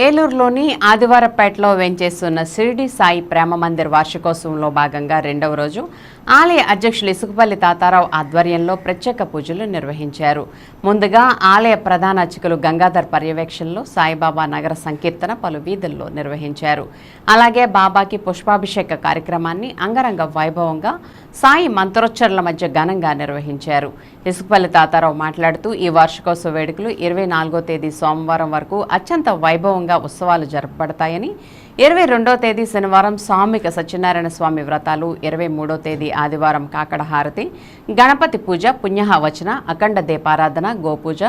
ఏలూరులోని ఆదివారపేటలో వెంచేస్తున్న షిరిడి సాయి ప్రేమ మందిర్ వార్షికోత్సవంలో భాగంగా రెండవ రోజు ఆలయ అధ్యక్షులు ఇసుకపల్లి తాతారావు ఆధ్వర్యంలో ప్రత్యేక పూజలు నిర్వహించారు. ముందుగా ఆలయ ప్రధాన అర్చకులు గంగాధర్ పర్యవేక్షణలో సాయిబాబా నగర సంకీర్తన పలు వీధుల్లో నిర్వహించారు. అలాగే బాబాకి పుష్పాభిషేక కార్యక్రమాన్ని అంగరంగ వైభవంగా సాయి మంత్రోచ్చరణల మధ్య ఘనంగా నిర్వహించారు. ఇసుకపల్లి తాతారావు మాట్లాడుతూ ఈ వార్షికోత్సవ వేడుకలు ఇరవై నాలుగో తేదీ సోమవారం వరకు అత్యంత వైభవంగా ఉత్సవాలు జరపబడతాయని ఇరవై రెండో తేదీ శనివారం స్వామిక సత్యనారాయణ స్వామి వ్రతాలు ఇరవై మూడో తేదీ ఆదివారం కాకడ హారతి గణపతి పూజ పుణ్యహవచన అఖండ దీపారాధన గోపూజ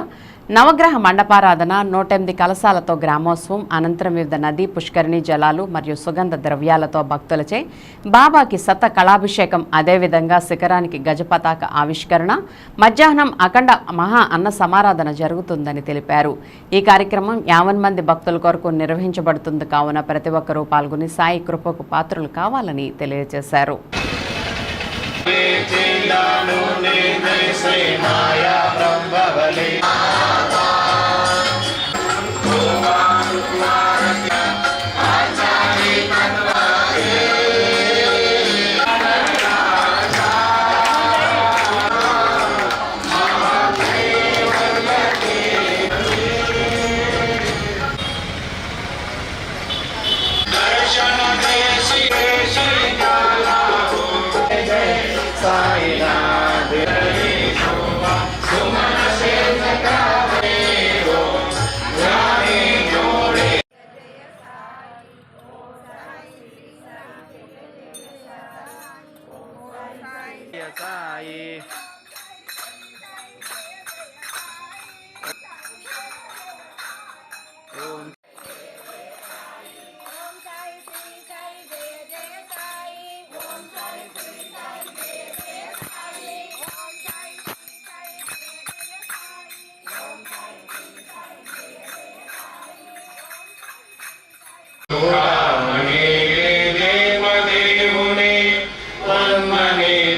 నవగ్రహ మండపారాధన నూటెనిమిది కలశాలతో గ్రామోత్సవం అనంతరం వివిధ నదీ పుష్కరిణి జలాలు మరియు సుగంధ ద్రవ్యాలతో భక్తులచే బాబాకి సత కళాభిషేకం అదేవిధంగా శిఖరానికి గజపతాక ఆవిష్కరణ మధ్యాహ్నం అఖండ మహా అన్న సమారాధన జరుగుతుందని తెలిపారు. ఈ కార్యక్రమం యావన్ మంది భక్తుల కొరకు నిర్వహించబడుతుంది. కావున ప్రతి ఒక్కరూ పాల్గొని సాయి కృపకు పాత్రలు కావాలని తెలియజేశారు. సాయి ఓం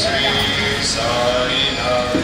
Sri Sai